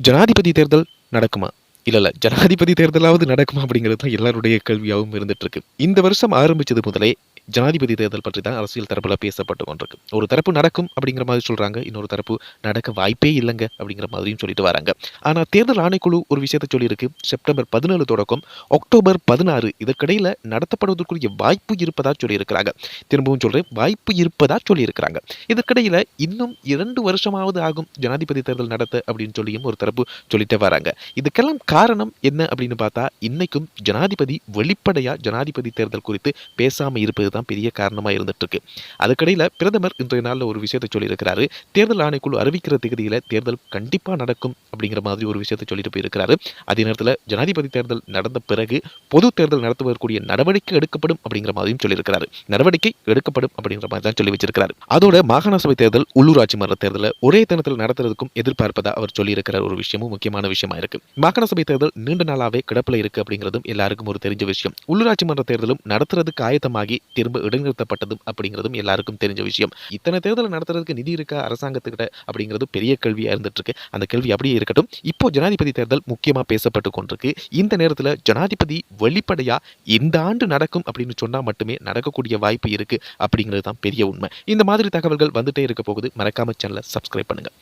ஜனாதிபதி தேர்தல் நடக்குமா? இல்லை இல்லை ஜனாதிபதி தேர்தலாவது நடக்குமா அப்படிங்கிறது தான் எல்லாருடைய கேள்வியாகவும் இருந்துட்டு இருக்கு. இந்த வருஷம் ஆரம்பிச்சது முதலே ஜனாதிபதி தேர்தல் பற்றி தான் அரசியல் தரப்பில் பேசப்பட்டு கொண்டிருக்கு. ஒரு தரப்பு நடக்கும் அப்படிங்கிற மாதிரி சொல்கிறாங்க இன்னொரு தரப்பு நடக்க வாய்ப்பே இல்லைங்க அப்படிங்கிற மாதிரியும் சொல்லிட்டு வராங்க. ஆனால் தேர்தல் ஆணைக்குழு ஒரு விஷயத்த சொல்லியிருக்கு. செப்டம்பர் பதினேழு தொடக்கம் அக்டோபர் பதினாறு இதற்கிடையில் நடத்தப்படுவதற்குரிய வாய்ப்பு இருப்பதாக சொல்லியிருக்கிறாங்க. திரும்பவும் சொல்கிறேன் வாய்ப்பு இருப்பதாக சொல்லியிருக்கிறாங்க. இதற்கிடையில் இன்னும் இரண்டு வருஷமாவது ஆகும் ஜனாதிபதி தேர்தல் நடத்த அப்படின்னு சொல்லியும் ஒரு தரப்பு சொல்லிட்டே வராங்க. இதுக்கெல்லாம் காரணம் என்ன அப்படின்னு பார்த்தா இன்னைக்கும் ஜனாதிபதி வெளிப்படையாக ஜனாதிபதி தேர்தல் குறித்து பேசாமல் இருப்பது தான் பெரிய காரணமா இருந்துட்டுருக்கு. அதுக்கடையில் அதுக்கடையில பிரதமர் இன்றைய நாளில் ஒரு விஷயத்தை சொல்லியிருக்கிறாரு. தேர்தல் ஆணைக்குழு அறிவிக்கிற தேதியில தேர்தல் கண்டிப்பா நடக்கும் அப்படிங்கிற மாதிரி ஒரு விஷயத்தை சொல்லிட்டு போயிருக்கிறாரு. அதே நேரத்தில் ஜனாதிபதி தேர்தல் நடந்த பிறகு பொது தேர்தல் நடத்துவதற்குரிய நடவடிக்கை எடுக்கப்படும் அப்படிங்கிற மாதிரியும் சொல்லியிருக்கிறாரு. நடவடிக்கை எடுக்கப்படும் அப்படிங்கிற மாதிரி தான் சொல்லி வச்சிருக்கிறாரு. அதோட மாகாண சபை தேர்தல் உள்ளூராட்சி மன்ற தேர்தலை ஒரே தினத்தில் நடத்துறதுக்கும் எதிர்பார்ப்பதா அவர் சொல்லியிருக்கிற ஒரு விஷயமும் முக்கியமான விஷயமா இருக்கு. மாகாண சபை தேர்தல் நீண்ட நாளாவே கிடப்பில் இருக்கு அப்படிங்கிறதும் எல்லாருக்கும் ஒரு தெரிஞ்ச விஷயம். உள்ளூராட்சி மன்ற தேர்தலும் நடத்துறதுக்கு ஆயத்தமாகி திரும்ப இடைநிறுத்தப்பட்டதும் அப்படிங்கிறதும் எல்லாருக்கும் தெரிஞ்ச விஷயம். இத்தனை தேர்தலை நடத்துறதுக்கு நிதி இருக்கா அரசாங்கத்துக்கிட்ட அப்படிங்கிறது பெரிய கேள்வியாக இருந்துட்டு இருக்கு அந்த கேள்வி அப்படியே இருக்கட்டும். இப்போ ஜனாதிபதி தேர்தல் முக்கியமாக பேசப்பட்டு கொண்டிருக்கு. இந்த நேரத்தில் ஜனாதிபதி வெளிப்படையாக இந்த ஆண்டு நடக்கும் அப்படின்னு சொன்னால் மட்டுமே நடக்கக்கூடிய வாய்ப்பு இருக்கு அப்படிங்கிறது தான் பெரிய உண்மை. இந்த மாதிரி தகவல்கள் வந்துட்டே இருக்க போகுது. மறக்காம சேனலை சப்ஸ்கிரைப் பண்ணுங்க.